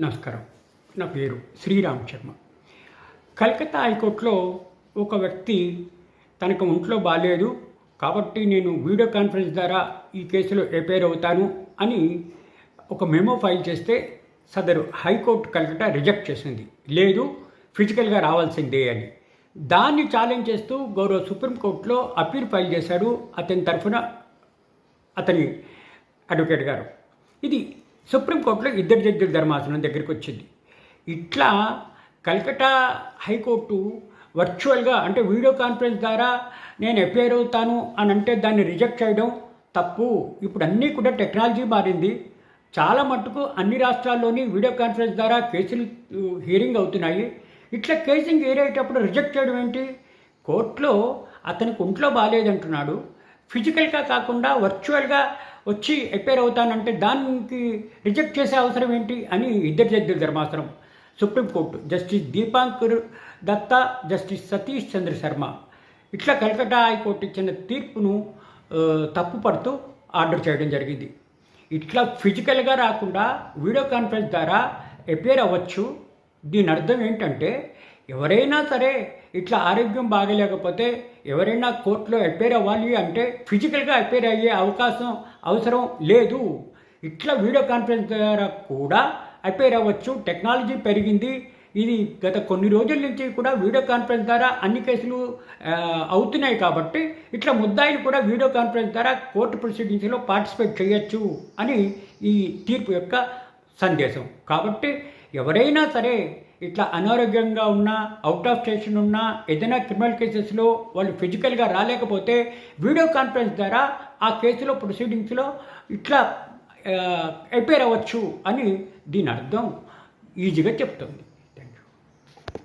నమస్కారం. నా పేరు శ్రీరామ్ శర్మ. కలకత్తా హైకోర్టులో ఒక వ్యక్తి తనకు ఒంట్లో బాగాలేదు కాబట్టి నేను వీడియో కాన్ఫరెన్స్ ద్వారా ఈ కేసులో రిపేర్ అవుతాను అని ఒక మెమో ఫైల్ చేస్తే సదరు హైకోర్టు కలకత్తా రిజెక్ట్ చేసింది. లేదు ఫిజికల్గా రావాల్సిందే అని. దాన్ని ఛాలెంజ్ చేస్తూ గౌరవ సుప్రీంకోర్టులో అప్పీల్ ఫైల్ చేశాడు అతని తరఫున అతని అడ్వకేట్ గారు. ఇది సుప్రీంకోర్టులో ఇద్దరు జడ్జిల ధర్మాసనం దగ్గరికి వచ్చింది. ఇట్లా కల్కటా హైకోర్టు వర్చువల్గా అంటే వీడియో కాన్ఫరెన్స్ ద్వారా నేను అపేర్ అవుతాను అని అంటే దాన్ని రిజెక్ట్ చేయడం తప్పు. ఇప్పుడు అన్నీ కూడా టెక్నాలజీ మారింది. చాలా మట్టుకు అన్ని రాష్ట్రాల్లోని వీడియో కాన్ఫరెన్స్ ద్వారా కేసులు హియరింగ్ అవుతున్నాయి. ఇట్లా కేసింగ్ హియర్ అయ్యేటప్పుడు రిజెక్ట్ చేయడం ఏంటి? కోర్టులో అతనికి ఒంట్లో బాగాలేదంటున్నాడు. ఫిజికల్గా కాకుండా వర్చువల్గా వచ్చి ఎపేర్ అవుతానంటే దానికి రిజెక్ట్ చేసే అవసరం ఏంటి అని ఇద్దరు జడ్జిల ధర్మాసనం. Supreme court justice Dipankar Datta justice Satish Chandra Sharma ఇట్లా కలకట్టా హైకోర్టు ఇచ్చిన తీర్పును తప్పుపడుతూ ఆర్డర్ చేయడం జరిగింది. ఇట్లా ఫిజికల్గా రాకుండా వీడియో కాన్ఫరెన్స్ ద్వారా అపేర్ అవ్వచ్చు. దీని అర్థం ఏంటంటే ఎవరైనా సరే ఇట్లా ఆరోగ్యం బాగలేకపోతే ఎవరైనా కోర్టులో అపేర్ అవ్వాలి అంటే ఫిజికల్గా అపేర్ అయ్యే అవకాశం అవసరం లేదు. ఇట్లా వీడియో కాన్ఫరెన్స్ ద్వారా కూడా అపేర్ అవ్వచ్చు. టెక్నాలజీ పెరిగింది. ఇది గత కొన్ని రోజుల నుంచి కూడా వీడియో కాన్ఫరెన్స్ ద్వారా అన్ని కేసులు అవుతున్నాయి కాబట్టి ఇట్లా ముద్దాయిలు కూడా వీడియో కాన్ఫరెన్స్ ద్వారా కోర్టు ప్రొసీడింగ్స్లో పార్టిసిపేట్ చేయొచ్చు అని ఈ తీర్పు యొక్క సందేశం. కాబట్టి ఎవరైనా సరే ఇట్లా అనారోగ్యంగా ఉన్నా అవుట్ ఆఫ్ స్టేషన్ ఉన్నా ఏదైనా క్రిమినల్ కేసెస్లో వాళ్ళు ఫిజికల్గా రాలేకపోతే వీడియో కాన్ఫరెన్స్ ద్వారా ఆ కేసులో ప్రొసీడింగ్స్లో ఇట్లా అపేర్ అవ్వచ్చు అని దీని అర్థం. ఈజీగా చెప్తుంది.